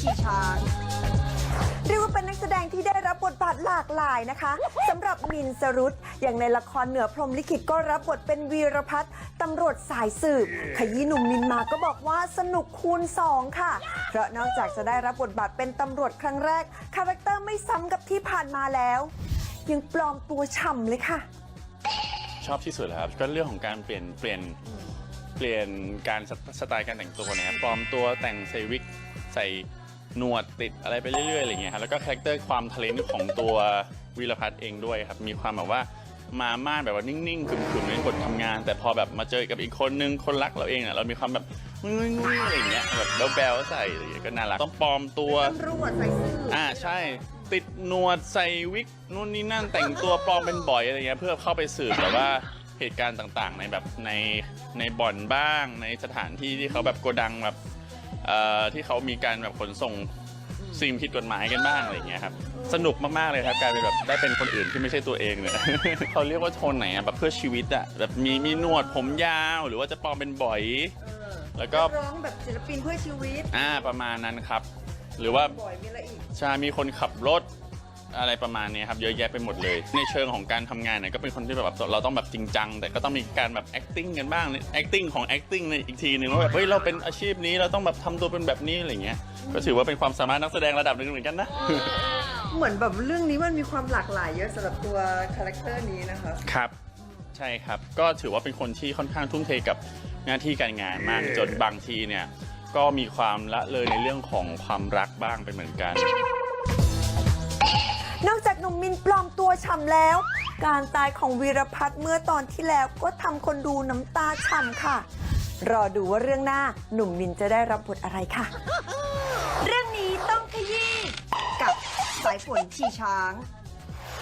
ขี่ช้าง เรียกว่าเป็นนักแสดงที่ได้รับบทบาทหลากหลายนะคะ สำหรับมินสรุตอย่างในละครเหนือพรหมลิขิตก็รับบทเป็นวีรพัฒน์ตำรวจสายสืบ ขยี้หนุ่มมินมาก็บอกว่าสนุกคูณสองค่ะ เพราะนอกจากจะได้รับบทบาทเป็นตำรวจครั้งแรก คาแรคเตอร์ไม่ซ้ำกับที่ผ่านมาแล้ว ยังปลอมตัวฉ่ำเลยค่ะ ชอบที่สุดครับก็เรื่องของการเปลี่ยนเปลี่ยนเปลี่ยนการสสไตล์การแต่งตัวนะครับปลอมตัวแต่งใส่วิกใส่ หนวดติดอะไรไปเรื่อยๆอะไรเงี้ยครับแล้วก็คาแรคเตอร์ความทะเลนของตัววีรพัฒน์เองด้วยครับมีความแบบว่ามาม่านแบบว่านิ่งๆขึมๆในบททำงาน แต่พอแบบมาเจอกับอีกคนนึงคนรักเราเองเนี่ยเรามีความแบบงุ้ยๆอะไรเงี้ยแบบแบลๆใส่อะไรเงี้ยก็น่ารักต้องปลอมตัวตำรวจสายสืบอ่าใช่ ติดหนวดใส่วิกนู่นนี่นั่นแต่งตัวปลอมเป็นบ่อยอะไรเงี้ยเพื่อเข้าไปสืบแบบว่าเหตุการณ์ต่างๆ ในแบบในในบ่อนบ้าง ในสถานที่ที่เขาแบบโกดังแบบเอ่อ ที่เขามีการแบบขนส่งสิ่งผิดกฎหมายกันบ้างอะไรเงี้ยครับสนุกมากๆเลยครับกลายเป็นแบบได้เป็นคนอื่นที่ไม่ใช่ตัวเองเลยเขาเรียกว่าโทนไหนอะแบบเพื่อชีวิตอะแบบมีมีหนวดผมยาวหรือว่าจะปลอมเป็นบ่อย แล้วก็ร้องแบบศิลปินเพื่อชีวิตอ่าประมาณนั้นครับ หรือว่าบ่อยมีอะไรอีกใช่มีคนขับรถ อะไรประมาณนี้ครับเยอะแยะไปหมดเลย ในเชิงของการทำงานเนี่ยก็เป็นคนที่แบบเราต้องแบบจริงจัง แต่ก็ต้องมีการแบบ acting กันบ้าง acting ของ acting ในอีกทีหนึ่งว่าแบบเฮ้ยเราเป็นอาชีพนี้เราต้องแบบทำตัวเป็นแบบนี้อะไรเงี้ยก็ถือว่าเป็นความสามารถนักแสดงระดับหนึ่งเหมือนกันนะ เหมือนแบบเรื่องนี้มันมีความหลากหลายเยอะสำหรับตัวคาแรคเตอร์นี้นะคะ ครับ ใช่ครับ ก็ถือว่าเป็นคนที่ค่อนข้างทุ่มเทกับหน้าที่การงานมากจนบางทีเนี่ยก็มีความละเลยในเรื่องของความรักบ้างเป็นเหมือนกัน นอกจากหนุ่มมินปลอมตัวฉ่ำแล้ว การตายของวีรพัฒน์เมื่อตอนที่แล้วก็ทำคนดูน้ำตาฉ่ำค่ะ รอดูว่าเรื่องหน้าหนุ่มมินจะได้รับบทอะไรค่ะ เรื่องนี้ต้องขยี้กับสายฝนขี่ช้าง